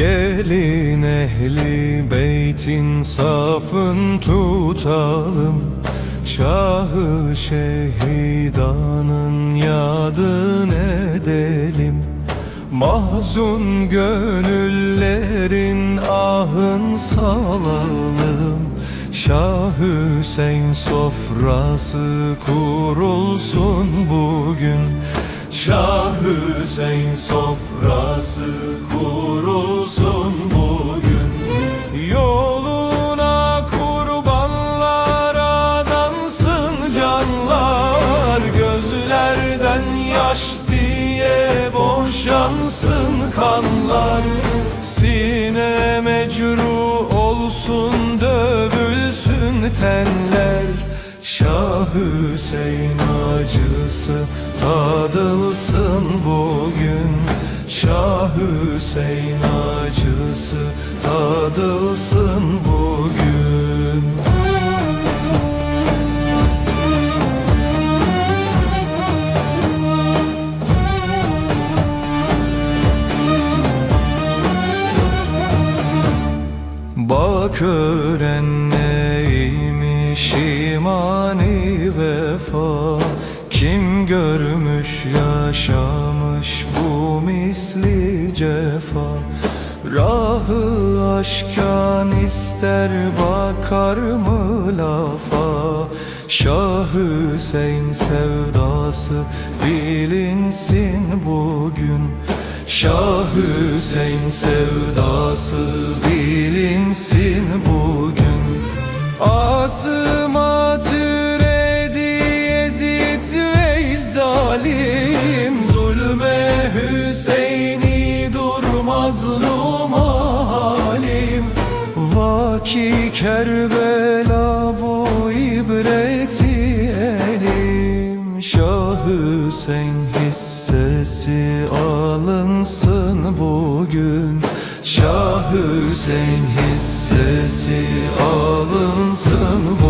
Ehli beytin safın tutalım. Şahı şehidanın yadın edelim. Mahzun gönüllerin ahın salalım. Şah Hüseyin sofrası kurulsun bugün Şah Hüseyin sofrası kurulsun bugün. Yoluna kurbanlar adansın canlar Gözlerden yaş diye boşansın kanlar. Sine mecru olsun dövülsün tenler. Şah Hüseyin acısı tadılsın bugün. Şah Hüseyin acısı tadılsın bugün. Bak öğren neymiş imani vefa Kim görmüş yaşamış bu misli cefa? Rahı aşkan ister bakar mı lafa? Şah Hüseyin sevdası bilinsin bugün. Şah Hüseyin sevdası bilinsin bugün. Asıma Hüseyin'i durmaz halim. Vaki Kerbela bu ibreti elim. Şah Hüseyin hissesi alınsın bugün. Şah Hüseyin hissesi alınsın bugün